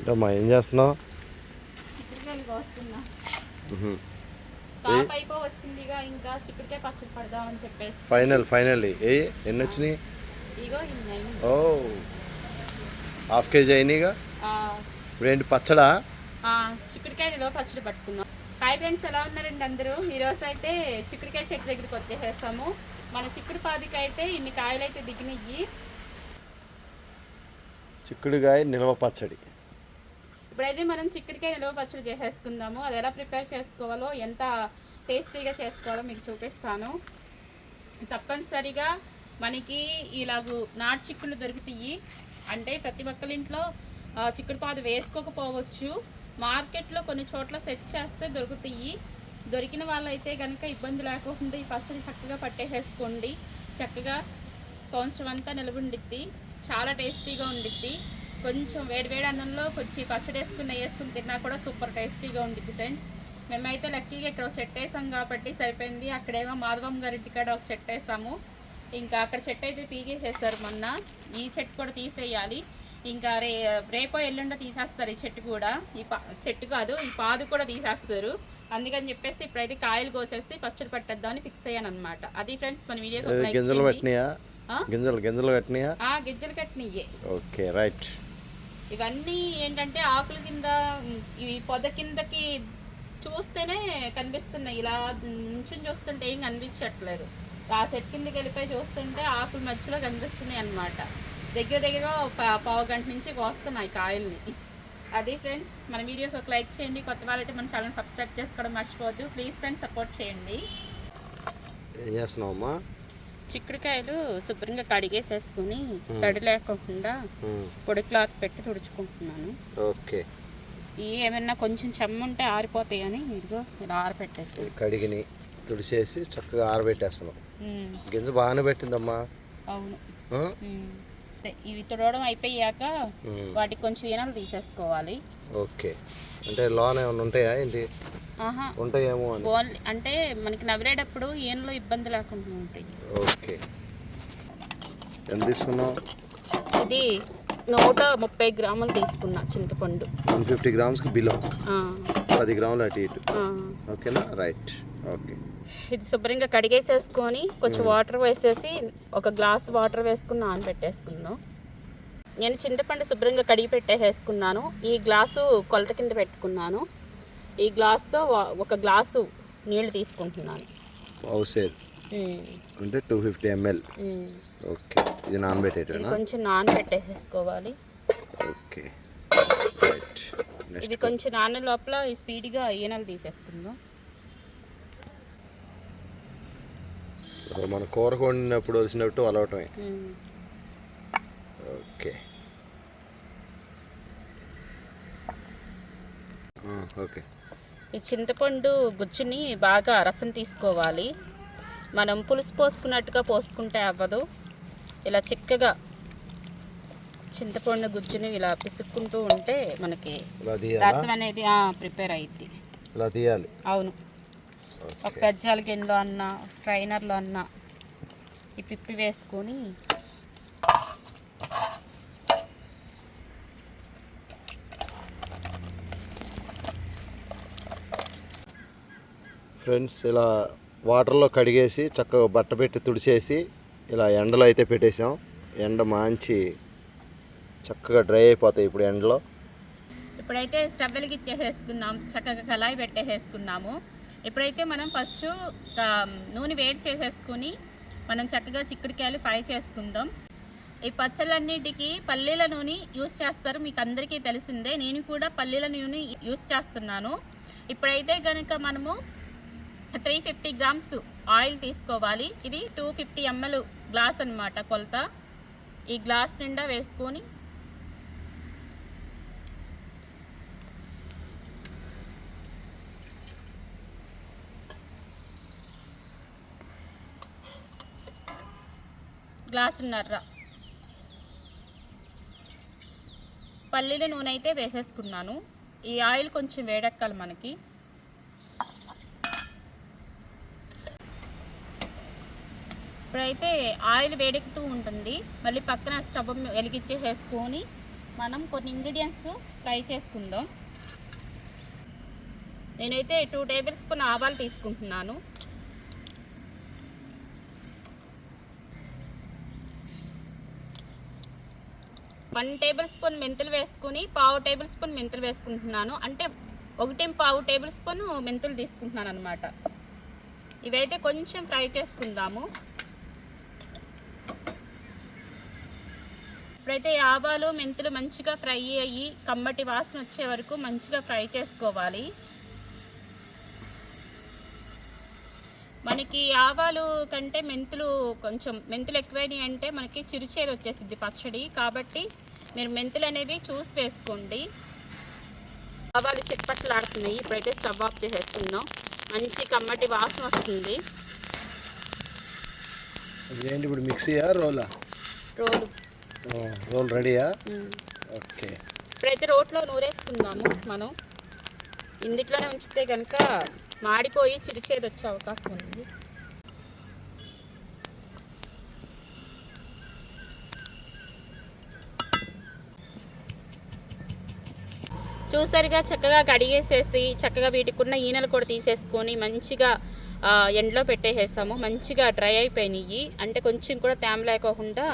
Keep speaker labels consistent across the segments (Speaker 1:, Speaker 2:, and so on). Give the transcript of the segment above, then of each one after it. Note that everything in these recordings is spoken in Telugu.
Speaker 1: ఏంటమ్మా ఏం చేస్తున్నావు?
Speaker 2: చిక్కుడుకాయలు చిక్కుడుకాయ
Speaker 1: ఫైనల్ ఫైనల్. ఏ? ఎన్ని వచ్చినాయి. ఓ. హాఫ్ కేజీ అయినాయిగా? ఏంటి పచ్చడా?
Speaker 2: ఆ, చిక్కుడుకాయలలో పచ్చడి పట్టుకుందాం హాయ్ ఫ్రెండ్స్ ఎలా ఉన్నారండి అందరూ? ఈరోజు అయితే చిక్కుడుకాయ చెట్టు దగ్గరికి వచ్చేసేసాము. మన చిక్కుడు పాదికి అయితే ఇన్ని కాయలు అయితే దిగినయ్యి.
Speaker 1: చిక్కుడుగాయ నిల్వ పచ్చడి.
Speaker 2: ఇప్పుడైతే మనం చిక్కడికాయ నిల్వ పచ్చడి చేసేసుకుందాము. అది ఎలా ప్రిపేర్ చేసుకోవాలో ఎంత టేస్టీగా చేసుకోవాలో మీకు చూపిస్తాను. తప్పనిసరిగా మనకి ఇలాగూ నాటు చిక్కుళ్ళు దొరుకుతాయి. అంటే ప్రతి ఒక్కరింట్లో చిక్కుడు పాదు వేసుకోకపోవచ్చు. మార్కెట్లో కొన్ని చోట్ల సెట్ చేస్తే దొరుకుతాయి. దొరికిన వాళ్ళైతే కనుక ఇబ్బంది లేకుండా ఈ పచ్చడి చక్కగా పట్టేసేసుకోండి. చక్కగా సంవత్సరం అంతా నిలబడిద్ది చాలా టేస్టీగా ఉండిద్ది. కొంచెం వేడివేడి అన్నంలో కొంచెం పచ్చడి వేసుకుని వేసుకుని తిన్నా కూడా సూపర్ టేస్టీగా ఉండిద్ది ఫ్రెండ్స్. మేమైతే లక్కీగా ఇక్కడ ఒక చెట్టు వేసాం కాబట్టి సరిపోయింది. అక్కడేమో మాధవం గారి ఇంటికాడ ఒక చెట్టు వేసాము. ఇంకా అక్కడ చెట్టు అయితే పీకేసేసారు మొన్న. ఈ చెట్టు కూడా తీసేయాలి. ఇంకా రే రేపో ఎల్లుండో తీసేస్తారు ఈ చెట్టు కూడా. ఈ పా చెట్టు కాదు ఈ పాదు కూడా తీసేస్తారు. అందుకని చెప్పేసి ఇప్పుడైతే కాయలు కోసేసి పచ్చడి పట్టేద్దామని ఫిక్స్ అయ్యాను అనమాట అది ఫ్రెండ్స్ మన వీడియో
Speaker 1: గింజలు పెట్టినాయా? గింజలు గింజలు
Speaker 2: కట్టినయ్యే
Speaker 1: ఓకే రైట్.
Speaker 2: ఇవన్నీ ఏంటంటే ఆకుల కింద ఈ పొద కిందకి చూస్తేనే కనిపిస్తున్నాయి. ఇలా నుంచుని చూస్తుంటే ఏం కనిపించట్లేదు. ఆ చెట్టు కిందకి వెళ్ళిపోయి చూస్తుంటే ఆకుల మధ్యలో కనిపిస్తున్నాయి అన్నమాట. దగ్గర దగ్గర పావు గంట నుంచి కోస్తున్నాయి కాయల్ని. అది ఫ్రెండ్స్ మన వీడియోకి ఒక లైక్ చేయండి. కొత్త వాళ్ళైతే మన ఛానల్ సబ్స్క్రైబ్ చేసుకోవడం మర్చిపోవద్దు. ప్లీజ్ ఫ్రెండ్స్ సపోర్ట్ చేయండి.
Speaker 1: ఏం చేస్తున్నావు అమ్మా?
Speaker 2: చిక్కుడుకాయలు శుభ్రంగా కడిగేసేసుకుని తడి లేకుండా
Speaker 1: మ్,
Speaker 2: పొడి క్లాత్ పెట్టి తుడుచుకుంటున్నాను.
Speaker 1: ఓకే.
Speaker 2: ఈ ఏమైనా కొంచెం చెమ్మ ఉంటే ఆరిపోతాయి అని ఇదిగో ఇలా ఆరపెట్టేసి
Speaker 1: కడిగిని తుడిచేసి చక్కగా ఆరబెట్టేస్తున్నావు
Speaker 2: ఉమ్,
Speaker 1: గింజ బాగానే పెట్టిందమ్మా.
Speaker 2: అవును. ఇవి తుడవడం అయిపోయాక వాటికి కొంచెం ఈనలు తీసేసుకోవాలి.
Speaker 1: ఓకే. అంటే లోన్ ఏమైనా ఉంటాయా ఏంటి? ఉంటాయేమో అని.
Speaker 2: అంటే మనకి నవ్వేటప్పుడు ఈనలో ఇబ్బంది లేకుండా ఉంటాయి.
Speaker 1: ఓకే. ఎంత తీసుకున్నావు?
Speaker 2: ఇది నూట ముప్పై గ్రాములు తీసుకున్నా చింతపండు.
Speaker 1: వన్ ఫిఫ్టీ గ్రామ్స్కి బిలో.
Speaker 2: ఆ,
Speaker 1: పది గ్రాములు అటు ఇటు.
Speaker 2: ఆ.
Speaker 1: ఓకేనా? రైట్. ఓకే.
Speaker 2: ఇది శుభ్రంగా కడిగేసేసుకొని కొంచెం వాటర్ వేసేసి ఒక గ్లాస్ వాటర్ వేసుకుని నానబెట్టేసుకుందాం. నేను చింతపండు శుభ్రంగా కడిగి పెట్టేసేసుకున్నాను. ఈ గ్లాసు కొలత కింద పెట్టుకున్నాను. ఈ గ్లాస్తో ఒక గ్లాసు నీళ్ళు తీసుకుంటున్నాను.
Speaker 1: అంటే టూ ఫిఫ్టీ ఎంఎల్. ఓకే. ఇది నానబెట్టేటనా
Speaker 2: కొంచెం నానబెట్టేసేసుకోవాలి.
Speaker 1: ఓకే.
Speaker 2: ఇది కొంచెం నాన్న లోపల ఈ స్పీడ్గా ఈనలు తీసేసుకుందాం.
Speaker 1: మన కూర వండినప్పుడు వచ్చినట్టు అలవటమే. ఓకే. ఓకే.
Speaker 2: ఈ చింతపండు గుజ్జుని బాగా రసం తీసుకోవాలి. మనం పులుసు పోసుకున్నట్టుగా పోసుకుంటే అవ్వదు. ఇలా చిక్కగా చింతపండు గుజ్జుని ఇలా పిసుక్కుంటూ ఉంటే మనకి రసం అనేది ప్రిపేర్
Speaker 1: ఇలా తీయాలి?
Speaker 2: అవును. ఒక పెజ్జాల గిన్నెలో అన్న స్ట్రైనర్లో అన్న ఈ పిప్పి వేసుకొని
Speaker 1: ఫ్రెండ్స్ ఇలా వాటర్లో కడిగేసి చక్కగా బట్ట పెట్టి తుడిచేసి ఇలా ఎండలో అయితే పెట్టేసాం. ఎండ మంచి చక్కగా డ్రై అయిపోతాయి ఇప్పుడు ఎండలో.
Speaker 2: ఇప్పుడైతే స్టవ్ వెలిగిచ్చేసేసుకున్నాం చక్కగా కళాయి పెట్టేసేసుకున్నాము. ఇప్పుడైతే మనం ఫస్ట్ నూనె వేడి చేసేసుకుని మనం చక్కగా చిక్కుడుకాయలు ఫ్రై చేసుకుందాం. ఈ పచ్చళ్ళన్నిటికీ పల్లీల నూనె యూస్ చేస్తారు. మీకు అందరికీ తెలిసిందే. నేను కూడా పల్లీల నూనె యూస్ చేస్తున్నాను. ఇప్పుడైతే కనుక మనము త్రీ ఫిఫ్టీ గ్రామ్స్ ఆయిల్ తీసుకోవాలి. ఇది టూ ఫిఫ్టీ ఎంఎల్ గ్లాస్ అన్నమాట కొలత. ఈ గ్లాస్ నిండా వేసుకొని గ్లాసున్నర. పల్లీల నూనె అయితే వేసేసుకున్నాను. ఈ ఆయిల్ కొంచెం వేడెక్కాలి మనకి. ఇప్పుడైతే ఆయిల్ వేడెక్కుతూ ఉంటుంది. మళ్ళీ పక్కన స్టవ్ వెలిగించేసేసుకొని మనం కొన్ని ఇంగ్రీడియంట్స్ ఫ్రై చేసుకుందాం. నేనైతే టూ టేబుల్ స్పూన్ ఆవాలు తీసుకుంటున్నాను. వన్ టేబుల్ స్పూన్ మెంతులు వేసుకుని పావు టేబుల్ స్పూన్ మెంతులు వేసుకుంటున్నాను. అంటే ఒకటి పావు టేబుల్ స్పూన్ మెంతులు తీసుకుంటున్నాను అనమాట ఇవైతే కొంచెం ఫ్రై చేసుకుందాము. ఇప్పుడైతే ఆవాలు మెంతులు మంచిగా ఫ్రై అయ్యి కమ్మటి వాసన వచ్చే వరకు మంచిగా ఫ్రై చేసుకోవాలి. మనకి ఆవాలు కంటే మెంతులు కొంచెం మెంతులు ఎక్కువైనాయి అంటే మనకి చిరుచేది వచ్చేసింది పచ్చడి. కాబట్టి మీరు మెంతులు అనేవి చూసి వేసుకోండి. ఆవాలు చిట్పట్లు ఆడుతున్నాయి ఇప్పుడైతే స్టవ్ ఆఫ్ చేసేస్తున్నాం మంచి కమ్మటి వాసన వస్తుంది.
Speaker 1: ఇప్పుడు మిక్సీయా రోలా?
Speaker 2: రోలు.
Speaker 1: రోల్ రెడీయా. ఓకే.
Speaker 2: ఇప్పుడైతే రోట్లో నూరేసుకుందాము మనం. ఇందిట్లోనే ఉంచితే కనుక మాడిపోయి చిరుచేది వచ్చే అవకాశం ఉంది. చూసారుగా చక్కగా కడిగేసేసి చక్కగా వీటికి ఉన్న ఈనెలు కూడా తీసేసుకొని మంచిగా ఎండలో పెట్టేసేస్తాము మంచిగా డ్రై అయిపోయినాయి అంటే కొంచెం కూడా తేమ లేకోకుండా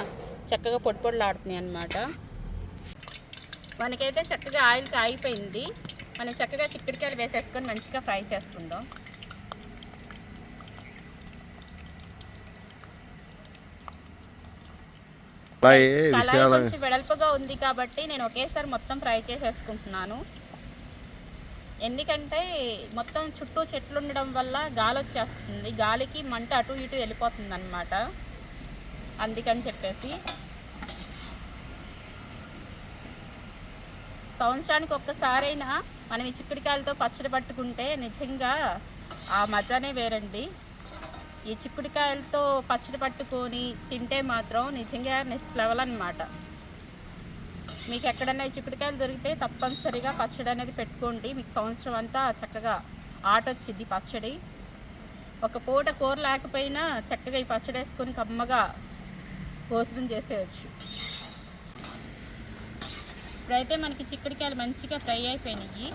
Speaker 2: చక్కగా పొడి పొడిలాడుతున్నాయి అన్నమాట. మనకైతే చక్కగా ఆయిల్ కాగిపోయింది మనం చక్కగా చిక్కుడుకాయలు వేసేసుకొని మంచిగా ఫ్రై చేసుకుందాం. కొంచెం వెడల్పుగా ఉంది కాబట్టి నేను ఒకేసారి మొత్తం ఫ్రై చేసేసుకుంటున్నాను. ఎందుకంటే మొత్తం చుట్టూ చెట్లు ఉండడం వల్ల గాలి వచ్చేస్తుంది. గాలికి మంట అటు ఇటు వెళ్ళిపోతుంది అనమాట అందుకని చెప్పేసి. సంవత్సరానికి ఒక్కసారైనా మనం ఈ చిక్కుడుకాయలతో పచ్చడి పట్టుకుంటే నిజంగా ఆ మజానే వేరండి. ఈ చిక్కుడుకాయలతో పచ్చడి పట్టుకొని తింటే మాత్రం నిజంగా నెక్స్ట్ లెవెల్ అనమాట మీకు ఎక్కడన్నా ఈ చిక్కుడుకాయలు దొరికితే తప్పనిసరిగా పచ్చడి అనేది పెట్టుకోండి. మీకు సంవత్సరం అంతా చక్కగా ఆట వచ్చింది పచ్చడి. ఒక పూట కూర లేకపోయినా చక్కగా ఈ పచ్చడి వేసుకొని కమ్మగా భోజనం చేసేయచ్చు. ఇప్పుడైతే మనకి చిక్కుడుకాయలు మంచిగా ఫ్రై అయిపోయినాయి.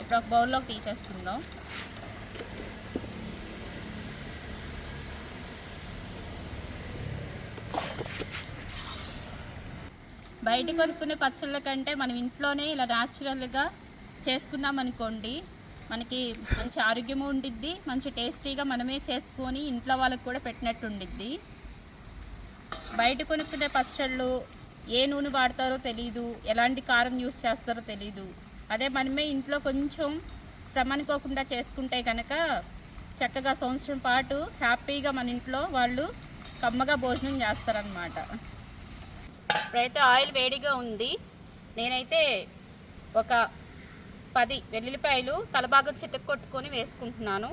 Speaker 2: ఇప్పుడు ఒక బౌల్లోకి తీసేసుకుందాం. బయట కొనుక్కునే పచ్చళ్ళ కంటే మనం ఇంట్లోనే ఇలా న్యాచురల్గా చేసుకున్నాం అనుకోండి మనకి మంచి ఆరోగ్యము ఉండిద్ది మంచి టేస్టీగా మనమే చేసుకొని ఇంట్లో వాళ్ళకి కూడా పెట్టినట్టు ఉండిద్ది. బయట కొనుక్కునే పచ్చళ్ళు ఏ నూనె వాడతారో తెలీదు ఎలాంటి కారం యూస్ చేస్తారో తెలీదు. అదే మనమే ఇంట్లో కొంచెం శ్రమ అనుకోకుండా చేసుకుంటే కనుక చక్కగా సంవత్సరం పాటు హ్యాపీగా మన ఇంట్లో వాళ్ళు కమ్మగా భోజనం చేస్తారనమాట ఇప్పుడైతే ఆయిల్ వేడిగా ఉంది. నేనైతే ఒక పది వెల్లుల్లిపాయలు తలబాగా చితక్కొట్టుకొని వేసుకుంటున్నాను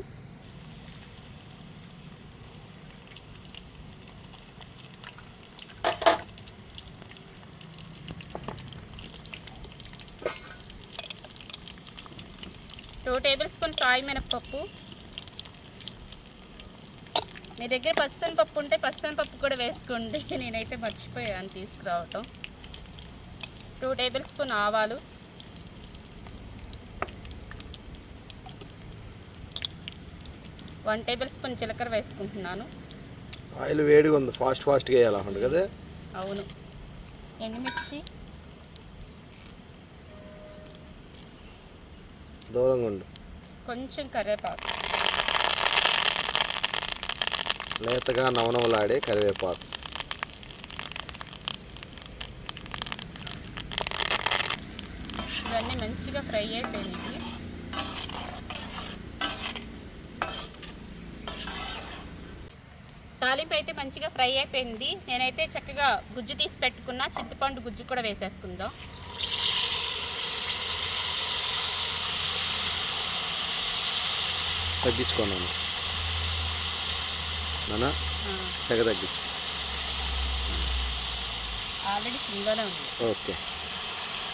Speaker 2: టూ టేబుల్ స్పూన్ సాయి మినపప్పు మీ దగ్గర పచ్చనిపప్పు ఉంటే పచ్చనిపప్పు కూడా వేసుకోండి. నేనైతే మర్చిపోయాను తీసుకురావటం. టూ టేబుల్ స్పూన్ ఆవాలు. వన్ టేబుల్ స్పూన్ జీలకర్ర వేసుకుంటున్నాను.
Speaker 1: ఆయిల్ వేడిగా ఉంది ఫాస్ట్ ఫాస్ట్గా వేయాలి కదా.
Speaker 2: అవును. ఎండుమిర్చి.
Speaker 1: దూరంగా ఉండు.
Speaker 2: కొంచెం కరివేపాకు.
Speaker 1: లేతగా నవనవలాడే కరివేపాకు.
Speaker 2: ఇవన్నీ మంచిగా ఫ్రై అయిపోయినాయి. తాలింపు అయితే మంచిగా ఫ్రై అయిపోయింది. నేనైతే చక్కగా గుజ్జు తీసి పెట్టుకున్న చింతపండు గుజ్జు కూడా వేసేసుకుందాం.
Speaker 1: తగ్గించుకున్నాను. నాన్న సెగ తగ్గించు
Speaker 2: ఆల్రెడీ ఉంది.
Speaker 1: ఓకే.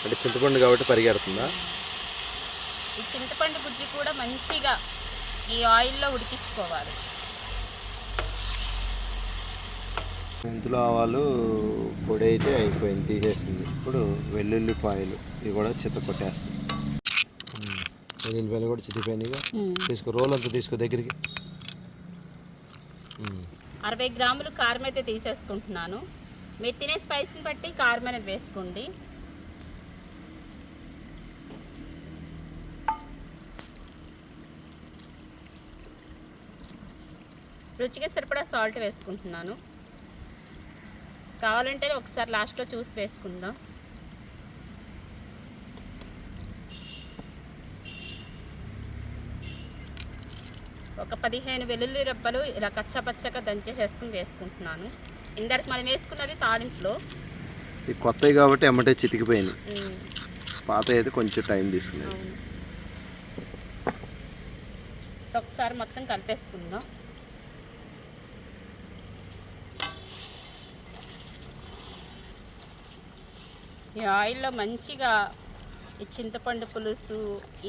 Speaker 1: అంటే చింతపండు కాబట్టి పరిగెడుతుందా?
Speaker 2: ఈ చింతపండు గుజ్జు కూడా మంచిగా ఈ ఆయిల్లో ఉడికించుకోవాలి.
Speaker 1: మెంతులు ఆవాలు పొడి అయితే అయిపోయింది తీసేసింది. ఇప్పుడు వెల్లుల్లిపాయలు ఇవి కూడా చిత్త కొట్టేస్తుంది. వెల్లుల్లిపాయలు కూడా చితిపోయినాయిగా తీసుకో రోల్ అంతా తీసుకో దగ్గరికి.
Speaker 2: అరవై గ్రాములు కారం అయితే తీసేసుకుంటున్నాను. మీరు తినే స్పైస్ని బట్టి కారం అనేది వేసుకోండి. రుచికి సరిపడా సాల్ట్ వేసుకుంటున్నాను. కావాలంటే ఒకసారి లాస్ట్లో చూసి వేసుకుందాం. ఒక పదిహేను వెల్లుల్లి రెబ్బలు ఇలా కచ్చపచ్చగా దంచేసేసుకుని వేసుకుంటున్నాను. ఇందాక మనం వేసుకున్నది తాలింపులో.
Speaker 1: ఇది కొత్తవి కాబట్టి ఎమ్మటే చితికిపోయింది. పాత అయితే కొంచెం టైం తీసుకునేది.
Speaker 2: అవును. ఒకసారి మొత్తం కలిపేసుకుందాం. ఈ ఆయిల్లో మంచిగా ఈ చింతపండు పులుసు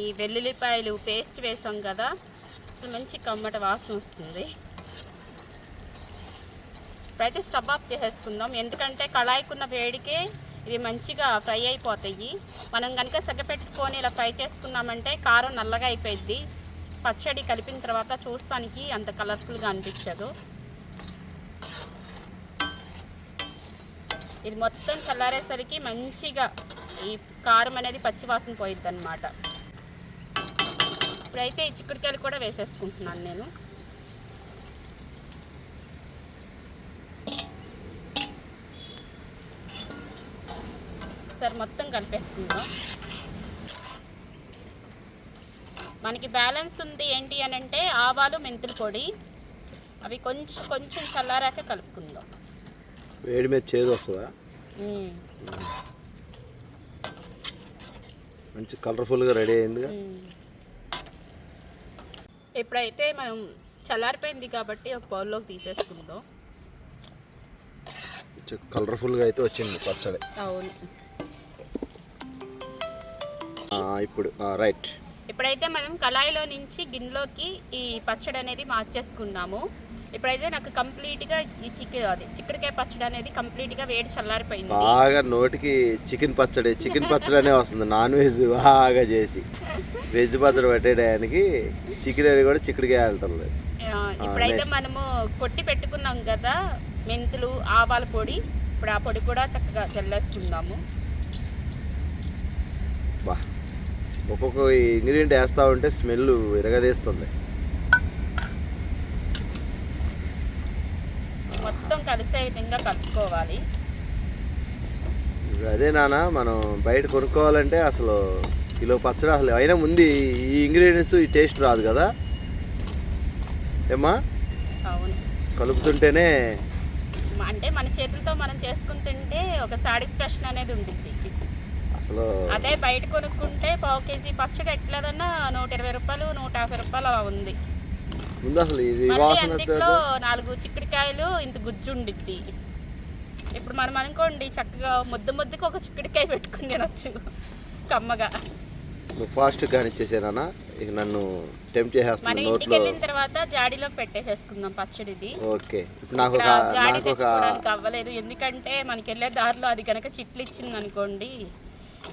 Speaker 2: ఈ వెల్లుల్లిపాయలు పేస్ట్ వేసాం కదా. అసలు మంచి కమ్మట వాసన వస్తుంది. ఇప్పుడైతే స్టవ్ ఆఫ్ చేసేసుకుందాం. ఎందుకంటే కళాయికున్న వేడికే ఇవి మంచిగా ఫ్రై అయిపోతాయి. మనం కనుక సగపెట్టుకొని ఇలా ఫ్రై చేసుకున్నామంటే కారం నల్లగా అయిపోయింది పచ్చడి కలిపిన తర్వాత చూస్తానికి అంత కలర్ఫుల్గా అనిపించదు. ఇది మొత్తం చల్లారేసరికి మంచిగా ఈ కారం అనేది పచ్చివాసన పోయిద్ది అనమాట ఇప్పుడైతే ఈ చిక్కుడుకాయలు కూడా వేసేసుకుంటున్నాను నేను. ఒకసారి మొత్తం కలిపేసుకుందాం. మనకి బ్యాలెన్స్ ఉంది ఏంటి అని అంటే ఆవాలు మెంతుల పొడి. అవి కొంచెం కొంచెం చల్లారాక కలుపుకుందాం.
Speaker 1: వేడి మీద చేదు వస్తుందా. మంచి కలర్ఫుల్గా రెడీ అయిందిగా.
Speaker 2: మ్మ్. ఇప్పుడైతే మనం చల్లారిపోయింది కాబట్టి ఒక బౌల్లోకి తీసేసుకుందాం.
Speaker 1: కలర్ఫుల్గా అయితే వచ్చింది పచ్చడి.
Speaker 2: అవును.
Speaker 1: ఇప్పుడు రైట్.
Speaker 2: ఇప్పుడైతే మనం కళాయిలో నుంచి గిన్నెలోకి ఈ పచ్చడి అనేది మార్చేసుకున్నాము ఇప్పుడైతే నాకు కంప్లీట్గా ఈ చికెన్ అది చిక్కుడుకాయ పచ్చడి అనేది కంప్లీట్గా వేడి చల్లారిపోయింది.
Speaker 1: బాగా నోటికి చికెన్ పచ్చడి చికెన్ పచ్చడి వస్తుంది. నాన్ వెజ్ బాగా చేసి. వెజ్ పచ్చడి పెట్టేయడానికి చికెన్ అని కూడా చిక్కుడుకాయ అంటుంది
Speaker 2: ఆ, ఇప్పుడైతే మనము కొట్టి పెట్టుకున్నాం కదా మెంతులు ఆవాల పొడి. ఇప్పుడు ఆ పొడి కూడా చక్కగా చల్లేసుకుందాము.
Speaker 1: ఒక్కొక్క ఇంగ్రీడియంట్ వేస్తూ ఉంటే స్మెల్ ఇరగదీస్తుంది
Speaker 2: మొత్తం కలిసే విధంగా కలుపుకోవాలి
Speaker 1: అదే నాన్న మనం బయట కొనుక్కోవాలంటే అసలు కిలో పచ్చడి అసలు అయినా ముందు ఈ ఇంగ్రీడియంట్స్ ఈ టేస్ట్ రాదు కదా. ఏమ్మా?
Speaker 2: అవును.
Speaker 1: కలుపుతుంటేనే
Speaker 2: అంటే మన చేతులతో మనం చేసుకుని తింటే ఒక సాటిస్ఫాక్షన్ అనేది ఉంటుంది
Speaker 1: అసలు
Speaker 2: అదే బయట కొనుక్కుంటే పావు కేజీ పచ్చడి ఎట్లేదన్నా నూట ఇరవై రూపాయలు నూట యాభై రూపాయలు అలా ఉంది.
Speaker 1: ముందు అసలు ఇది వాసన
Speaker 2: నాలుగు చిక్కుడుకాయలు ఇంత గుజ్జు ఉండిద్ది. ఇప్పుడు మనం అనుకోండి చక్కగా ముద్ద ముద్దకి ఒక చిక్కుడుకాయ పెట్టుకుని తినొచ్చు. కమ్మగా.
Speaker 1: నువ్వు ఫాస్ట్ కానిచ్చేసానా ఇక నన్ను టెంప్ట్
Speaker 2: మన
Speaker 1: చేసేస్తున్నాను
Speaker 2: ఇంటికి వెళ్ళిన తర్వాత జాడీలోకి పెట్టేసేసుకుందాం పచ్చడిది.
Speaker 1: ఓకే. ఇప్పుడు నాకు ఒక
Speaker 2: జాడీ తెచ్చుకోవడానికి అవ్వలేదు. ఎందుకంటే మనకి వెళ్ళే దారిలో అది కనుక చిట్లు ఇచ్చింది అనుకోండి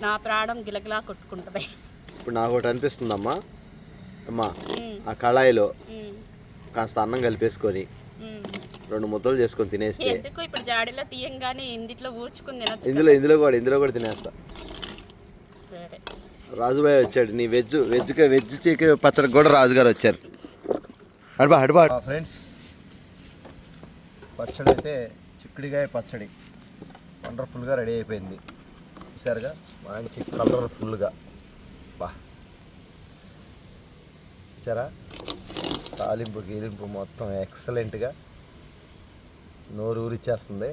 Speaker 2: నా ప్రాణం గిలగిలా కొట్టుకుంటుంది.
Speaker 1: ఇప్పుడు నాకు ఒకటి అనిపిస్తుందమ్మా. అమ్మా ఆ కళాయిలో కాస్త అన్నం కలిపేసుకొని. రెండు ముద్దలు చేసుకొని తినేస్తే
Speaker 2: ఎందుకు ఇప్పుడు జాడీలో తీయంగానే ఇందిట్లో ఊడ్చుకుని తినొచ్చు
Speaker 1: ఇందులో ఇందులో కూడా ఇందులో కూడా తినేస్తా.
Speaker 2: సరే.
Speaker 1: రాజుబాయ్ వచ్చాడు నీ వెజ్ వెజ్ వెజ్ చికెన్ పచ్చడి కూడా రాజుగారు వచ్చారు. అడుబా అడుబా ఫ్రెండ్స్ పచ్చడి అయితే చిక్కుడికాయ పచ్చడి. వండర్ఫుల్గా రెడీ అయిపోయింది. చూసారుగా మంచి కలర్ఫుల్గా బా చూసారా తాలింపు గీలింపు మొత్తం ఎక్సలెంట్గా నోరు ఊరిచ్చేస్తుంది.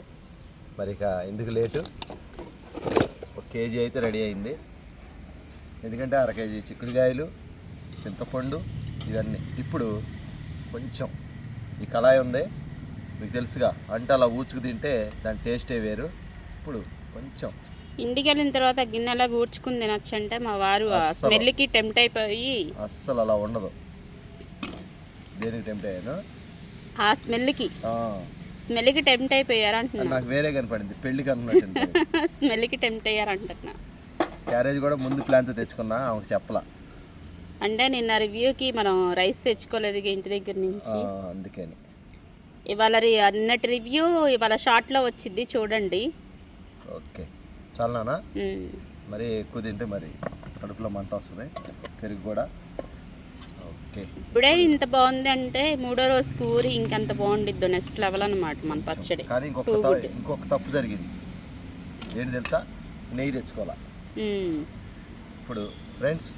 Speaker 1: మరి ఇక ఎందుకు లేటు? ఒక కేజీ అయితే రెడీ అయింది. ఎందుకంటే అర కేజీ చిక్కుడుకాయలు చింతపండు ఇవన్నీ. ఇప్పుడు కొంచెం ఈ కళాయి ఉంది. మీకు తెలుసుగా అంటే అలా ఊచుకు తింటే దాని టేస్టే వేరు. ఇప్పుడు కొంచెం
Speaker 2: ఇంటికి వెళ్ళిన తర్వాత గిన్నెలా ఊడ్చుకుని తినొచ్చు అంటే మా వారు ఆ. స్మెల్కి టెంప్ట్ అయిపోయి
Speaker 1: అస్సలు అలా ఉండదు. దేనికి టెంప్ట్ అయ్యాను
Speaker 2: ఆ స్మెల్కి.
Speaker 1: ఆ,
Speaker 2: స్మెల్కి టెంప్ట్ అయిపోయారు అంటున్నా.
Speaker 1: నాకు వేరే కనపడింది. పెళ్ళి కనున్నట్టు
Speaker 2: స్మెల్కి టెంప్ట్ అయ్యారు అంటున్నా.
Speaker 1: క్యారేజ్ కూడా ముందు ప్లాన్తో తెచ్చుకున్నా ఆమెకు చెప్పలా.
Speaker 2: అంటే నిన్న రివ్యూకి మనం రైస్ తెచ్చుకోలేదు ఇంటి దగ్గర నుంచి.
Speaker 1: అందుకని.
Speaker 2: ఇవాళ రి- అన్నటి రివ్యూ ఇవాళ షార్ట్లో వచ్చింది చూడండి.
Speaker 1: ఓకే. చాలా నానా
Speaker 2: మ్మ్.
Speaker 1: మరి ఎక్కువ తింటే మరి కడుపులో మంట వస్తుంది పెరుగు కూడా. ఓకే.
Speaker 2: ఇప్పుడే ఇంత బాగుంది అంటే మూడో రోజు కూరి ఇంకంత బాగుండిద్దు నెక్స్ట్ లెవెల్ అనమాట మన పచ్చడి.
Speaker 1: కానీ ఇంకొక త-. ఇంకొక తప్పు జరిగింది. ఏంటి తెలుసా? నెయ్యి తెచ్చుకోవాలా. ఇప్పుడు ఫ్రెండ్స్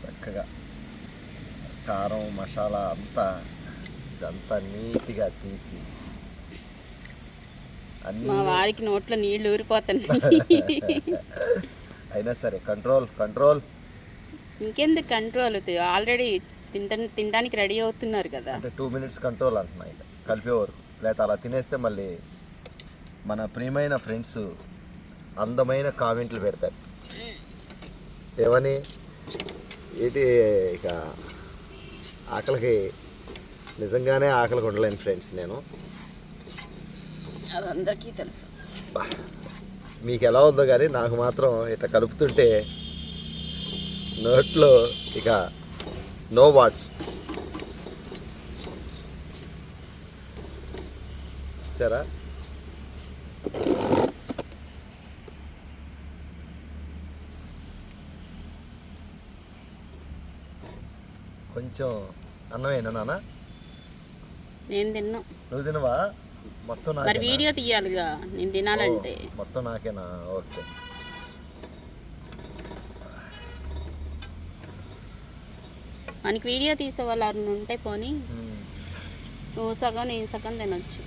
Speaker 1: చక్కగా కారం మసాలా అంతా ఇదంతా నీట్గా తీసి
Speaker 2: మా వారికి నోట్లో నీళ్ళు ఊరిపోతున్నాయి.
Speaker 1: అయినా సరే కంట్రోల్ కంట్రోల్
Speaker 2: ఇంకెందుకు కంట్రోల్ ఆల్రెడీ తింట తినడానికి రెడీ అవుతున్నారు కదా.
Speaker 1: అంటే టూ మినిట్స్ కంట్రోల్ అంటున్నాయి ఇక కలిపేవారు లేకపోతే అలా తినేస్తే మళ్ళీ మన ప్రియమైన ఫ్రెండ్స్ అందమైన కామెంట్లు పెడతారు. ఏమని? ఏంటి ఇక ఆకలికి నిజంగానే ఆకలికి ఉండలేను ఫ్రెండ్స్ నేను.
Speaker 2: అది అందరికీ తెలుసు.
Speaker 1: మీకు ఎలా ఉందో కానీ నాకు మాత్రం ఇట్లా కలుపుతుంటే నోట్లో ఇక నో వాట్స్ సరే కొంచెం అన్నమేనా నాన్న?
Speaker 2: నేను తిన్నా.
Speaker 1: నువ్వు తినవా? మొత్తం
Speaker 2: మరి? వీడియో తీయాలిగా నేను తినాలంటే.
Speaker 1: మొత్తం నాకేనా? ఓకే.
Speaker 2: మనకి వీడియో తీసే వాళ్ళు ఎవరైనా ఉంటే పోనీ. నువ్వు సగం నేను సగం తినొచ్చు.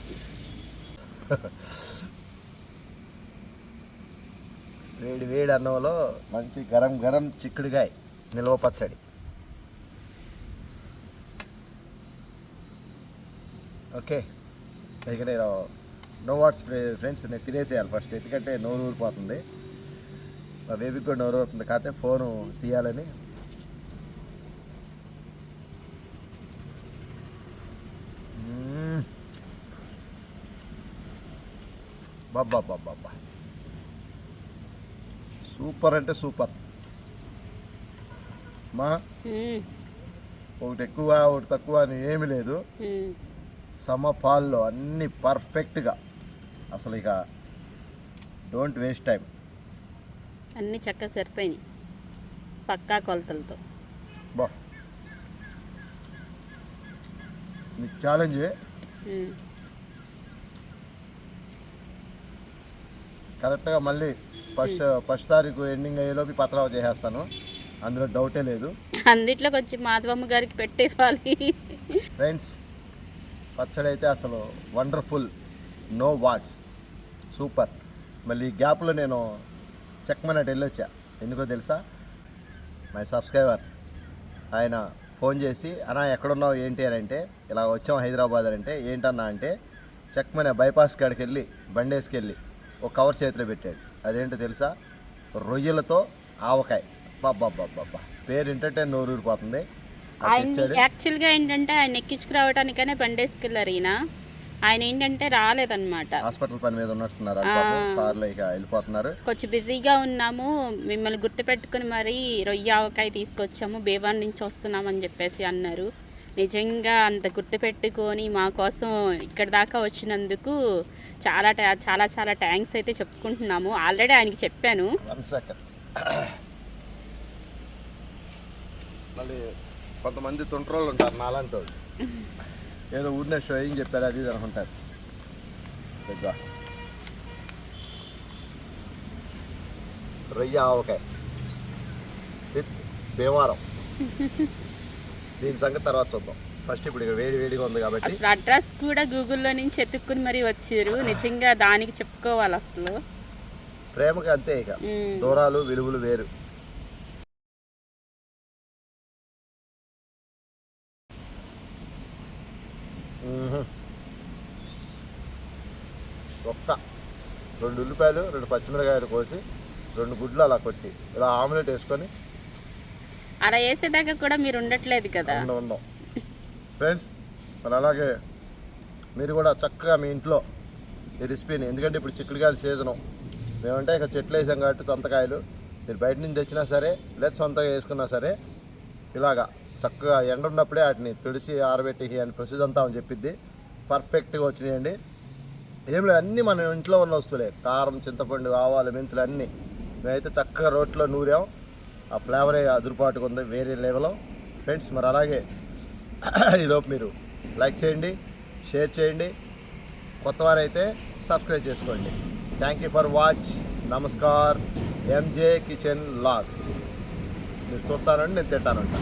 Speaker 1: వేడి వేడి అన్నంలో మంచి గరం గరం చిక్కుడుగాయ నిల్వ పచ్చడి. ఓకే. ఇక నేను నో వాట్స్ ఫ్రెండ్స్ నేను తినేసేయాలి ఫస్ట్ ఎందుకంటే నోరు ఊరిపోతుంది. మా బేబీకి కూడా నోరు ఊరుతుంది. కాకపోతే ఫోను తీయాలని. బాబా బాబా బాబా సూపర్ అంటే సూపర్. మా. ఒకటి ఎక్కువ ఒకటి తక్కువ అని ఏమీ లేదు. సమపాల్లో అన్నీ పర్ఫెక్ట్గా. అసలు ఇక డోంట్ వేస్ట్ టైం
Speaker 2: అన్నీ చక్కగా సరిపోయినాయి. పక్కా కొలతలతో.
Speaker 1: బా. నీకు ఛాలెంజ్. కరెక్ట్గా మళ్ళీ ఫస్ట్ ఫస్ట్ తారీఖు ఎండింగ్ అయ్యేలోపు పత్రావు చేసేస్తాను. అందులో డౌటే లేదు.
Speaker 2: అందిట్లోకి వచ్చి మాధవమ్మ గారికి పెట్టేవాలి
Speaker 1: ఫ్రెండ్స్ పచ్చడి అయితే అసలు వండర్ఫుల్. Know what's. సూపర్. మళ్ళీ ఈ గ్యాప్లో నేను చెక్మన్నట్టు వెళ్ళొచ్చా. ఎందుకో తెలుసా? మై సబ్స్క్రైబర్ ఆయన ఫోన్ చేసి అన్నా ఎక్కడున్నావు? ఏంటి? అని అంటే ఇలా వచ్చాం హైదరాబాద్ అని అంటే ఏంటన్నా? అంటే చెక్మనే బైపాస్ కాడికి వెళ్ళి బండేసుకెళ్ళి ఒక కవర్ చేతిలో పెట్టాడు. అదేంటో తెలుసా? రొయ్యలతో ఆవకాయ. బాబ్బా పేరు ఏంటంటే నోరూరిపోతుంది
Speaker 2: ఆయన. యాక్చువల్గా ఏంటంటే ఆయన ఎక్కించుకురావడానికనే బండేసుకెళ్ళారు ఈయన. ఆయన ఏంటంటే రాలేదన్నమాట.
Speaker 1: హాస్పిటల్ పని మీద ఉన్నట్టున్నారు
Speaker 2: ఆ.
Speaker 1: కార్లో ఇక వెళ్ళిపోతున్నారు.
Speaker 2: కొంచెం బిజీగా ఉన్నాము. మిమ్మల్ని గుర్తుపెట్టుకుని మరి రొయ్య ఆవకాయ తీసుకొచ్చాము. బేవాన్ నుంచి వస్తున్నామని చెప్పేసి అన్నారు. నిజంగా అంత గుర్తుపెట్టుకొని మా కోసం ఇక్కడ దాకా వచ్చినందుకు చాలా చాలా చాలా థ్యాంక్స్ అయితే చెప్పుకుంటున్నాము. ఆల్రెడీ ఆయనకి చెప్పాను.
Speaker 1: కొంతమంది తుంట్రోళ్ళు ఉంటారు నాలాంటి వాళ్ళు ఏదో ఊరినే షోయింగ్ చెప్పారు అది ఇది అనుకుంటారు. పెద్ద. రొయ్య ఆవకాయ. విత్ భీమవరం. దీని సంగతి తర్వాత చూద్దాం. ఫస్ట్ ఇప్పుడు ఇక్కడ వేడి వేడిగా ఉంది కాబట్టి.
Speaker 2: అసలు అడ్రస్ కూడా గూగుల్లో నుంచి ఎత్తుక్కుని మరీ వచ్చారు. నిజంగా దానికి చెప్పుకోవాలి అసలు.
Speaker 1: ప్రేమకి అంతే ఇక. దూరాలు విలువలు వేరు. ఉల్లిపాయలు రెండు పచ్చిమిరకాయలు కోసి రెండు గుడ్లు అలా కొట్టి ఇలా ఆమ్లెట్ వేసుకొని
Speaker 2: అలా వేసేదాకా కూడా మీరు ఉండట్లేదు కదా.
Speaker 1: ఉండం ఉండం. ఫ్రెండ్స్ మరి అలాగే మీరు కూడా చక్కగా మీ ఇంట్లో ఈ రెసిపీని ఎందుకంటే ఇప్పుడు చిక్కుడుకాయల సీజను. మేమంటే ఇక చెట్లు వేసాం కాబట్టి సొంతకాయలు. మీరు బయట నుంచి తెచ్చినా సరే లేదా సొంతగా వేసుకున్నా సరే ఇలాగా చక్కగా ఎండ ఉన్నప్పుడే వాటిని తుడిసి ఆరబెట్టి అని ప్రొసీజ్ అంతా అని చెప్పిద్ది పర్ఫెక్ట్గా వచ్చినాయండి. ఏం లేదు అన్నీ మన ఇంట్లో ఉన్న వస్తువులే. కారం చింతపండు ఆవాలు మెంతులు అన్నీ. మేమైతే చక్కగా రోట్లో నూరాం. ఆ ఫ్లేవరే అదురుపాటుగా ఉంది వేరే లెవెల్లో ఫ్రెండ్స్ మరి అలాగే ఈలోపు మీరు లైక్ చేయండి షేర్ చేయండి. కొత్త వారైతే సబ్స్క్రైబ్ చేసుకోండి. థ్యాంక్ యూ ఫర్ వాచ్ నమస్కార్. ఎంజే కిచెన్ లాగ్స్ మీరు చూస్తానండి నేను తింటానంట.